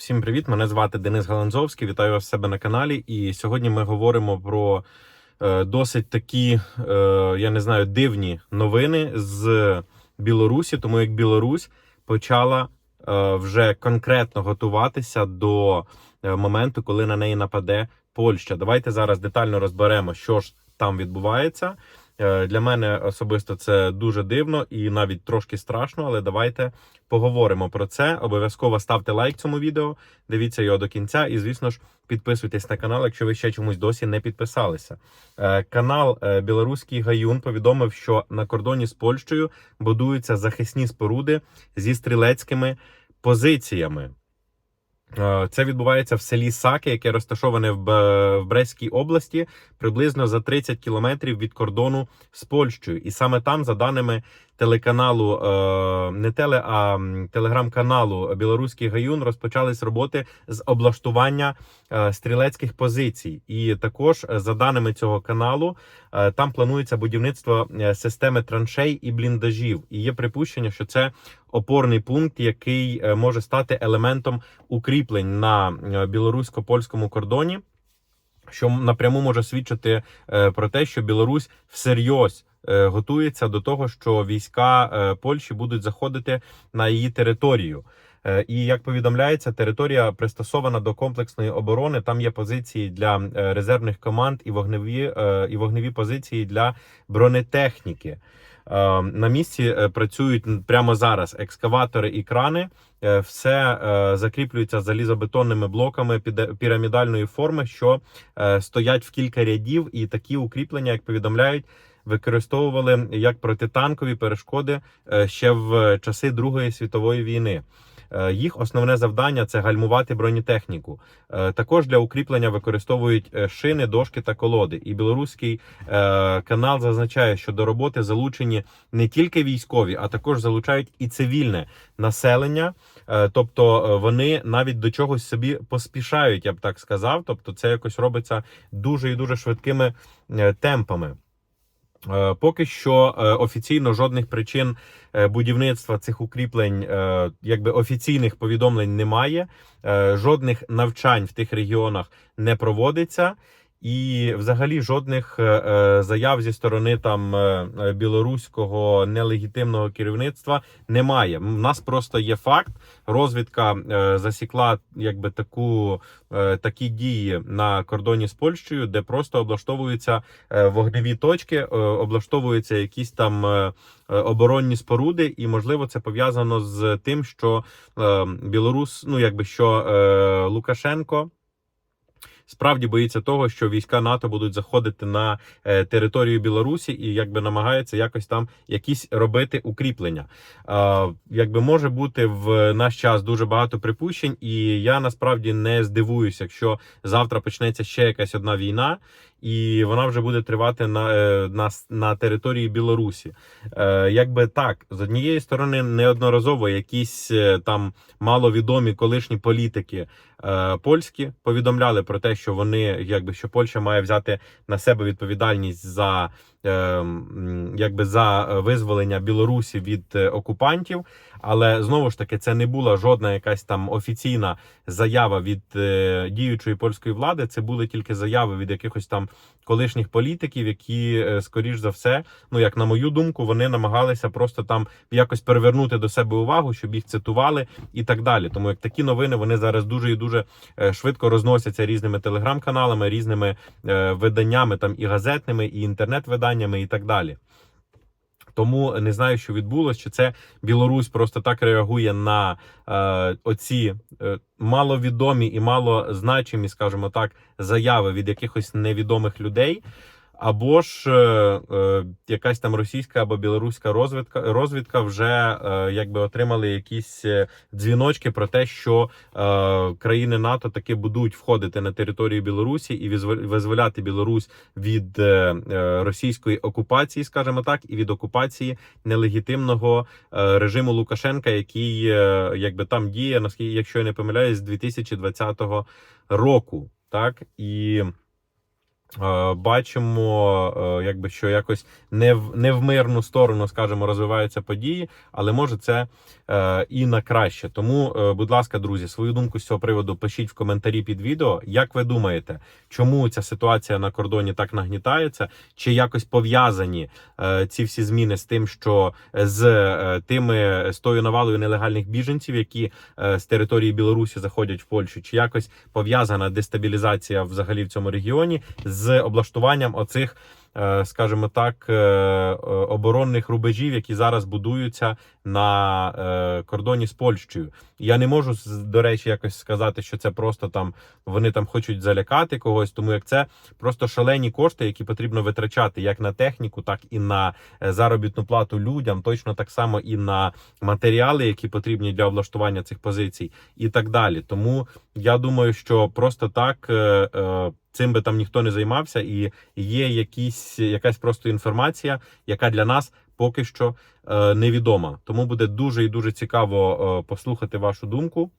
Всім привіт! Мене звати Денис Галанзовський. Вітаю вас в себе на каналі. І сьогодні ми говоримо про е, досить такі, е, я не знаю, дивні новини з Білорусі, тому як Білорусь почала е, вже конкретно готуватися до моменту, коли на неї нападе Польща. Давайте зараз детально розберемо, що ж там відбувається. Е, Для мене особисто це дуже дивно і навіть трошки страшно, але давайте поговоримо про це. Обов'язково ставте лайк цьому відео, дивіться його до кінця, і, звісно ж, підписуйтесь на канал, якщо ви ще чомусь досі не підписалися. Е, Канал е, Білоруський Гаюн повідомив, що на кордоні з Польщею будуються захисні споруди зі стрілецькими позиціями. Е, Це відбувається в селі Саки, яке розташоване Б- в Брестській області, приблизно за 30 кілометрів від кордону з Польщею. І саме там, за даними телеканалу, е, не теле, а телеграм-каналу Білоруський Гаюн, розпочались роботи з облаштування е, стрілецьких позицій. І також, е, за даними цього каналу, там планується будівництво системи траншей і бліндажів. І є припущення, що це опорний пункт, який може стати елементом укріплень на білорусько-польському кордоні, що напряму може свідчити е, про те, що Білорусь всерйоз е, готується до того, що війська е, Польщі будуть заходити на її територію. І як повідомляється, територія пристосована до комплексної оборони. Там є позиції для резервних команд і вогневі і вогневі позиції для бронетехніки. Е, На місці е, працюють прямо зараз екскаватори і крани. Е, Все закріплюється залізобетонними блоками під пірамідальної форми, що стоять в кілька рядів, і такі укріплення, як повідомляють, використовували як протитанкові перешкоди ще в часи Другої світової війни. Е, Їх основне завдання це гальмувати бронетехніку. Е, Також для укріплення використовують е, шини, дошки та колоди. І білоруський канал зазначає, що до роботи залучені не тільки військові, а також залучають і цивільне населення. Тобто вони навіть до чогось собі поспішають, я б так сказав. Тобто, це якось робиться дуже і дуже швидкими темпами. Е, Поки що е, офіційно жодних причин е, будівництва цих укріплень, якби офіційних повідомлень немає, жодних навчань в тих регіонах не проводиться. І взагалі жодних е, е, заяв зі сторони там е, білоруського нелегітимного керівництва немає. У нас просто є факт. Розвідка засікла якби таку такі дії на кордоні з Польщею, де просто облаштовуються вогневі точки, облаштовуються якісь там оборонні споруди, і можливо це пов'язано з тим, що Білорус, ну якби що Лукашенко. Справді боїться того, що війська НАТО будуть заходити на е, територію Білорусі і якби намагаються якось там якісь робити укріплення. Якби може бути в наш час дуже багато припущень, і я насправді не здивуюся, якщо завтра почнеться ще якась одна війна, і вона вже буде тривати на, е, на, на території Білорусі. Е, якби так, з однієї сторони, неодноразово якісь е, там маловідомі колишні політики е, польські повідомляли про те, що вони якби що Польща має взяти на себе відповідальність за якби за визволення Білорусі від е, окупантів. Але знову ж таки, це не була жодна якась там офіційна заява від е, діючої польської влади. Це були тільки заяви від якихось там колишніх політиків, які, е, скоріш за все, ну як на мою думку, вони намагалися просто там якось перевернути до себе увагу, щоб їх цитували і так далі. Тому як такі новини вони зараз дуже і дуже швидко розносяться різними телеграм-каналами, різними виданнями, там і газетними, і інтернет-виданнями, і так далі. Тому не знаю, що відбулося, чи це Білорусь просто так реагує на е, оці е, маловідомі і малозначимі, скажімо так, заяви від якихось невідомих людей. Або ж е, е, якась там російська або білоруська розвідка розвідка вже е, якби отримали якісь е, дзвіночки про те, що е, країни НАТО таки будуть входити на територію Білорусі і визвол- визволяти Білорусь від е, е, російської окупації, скажімо так, і від окупації нелегітимного е, режиму Лукашенка, який е, якби там діє, наскільки, якщо я не помиляюсь, з 2020 року. Так і Бачимо, е, якби що якось не в не в мирну сторону, скажімо, розвиваються події, але може це е, і на краще. Тому, е, будь ласка, друзі, свою думку з цього приводу пишіть в коментарі під відео. Як ви думаєте, чому ця ситуація на кордоні так нагнітається? Чи якось пов'язані е, ці всі зміни з тим, що з е, тими з тою навалою нелегальних біженців, які е, з території Білорусі заходять в Польщу, чи якось пов'язана дестабілізація взагалі в цьому регіоні з облаштуванням оцих, е, скажімо так, е, е, оборонних рубежів, які зараз будуються на кордоні з Польщею. Я не можу з- до речі якось сказати, що це просто там вони там хочуть залякати когось, тому як це просто шалені кошти, які потрібно витрачати як на техніку, так і на заробітну плату людям, точно так само і на матеріали, які потрібні для облаштування цих позицій, і так далі. Тому я думаю, що просто так цим би там ніхто не займався, і є якісь якась просто інформація, яка для нас поки що е, невідома. Тому буде дуже і дуже цікаво е, послухати вашу думку.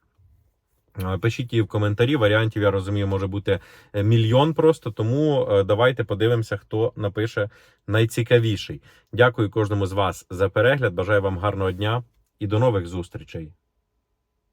Е, Пишіть її в коментарі. Варіантів я розумію, може бути е, мільйон просто. Тому е, давайте подивимося, хто напише найцікавіший. Дякую кожному з вас за перегляд. Бажаю вам гарного дня і до нових зустрічей.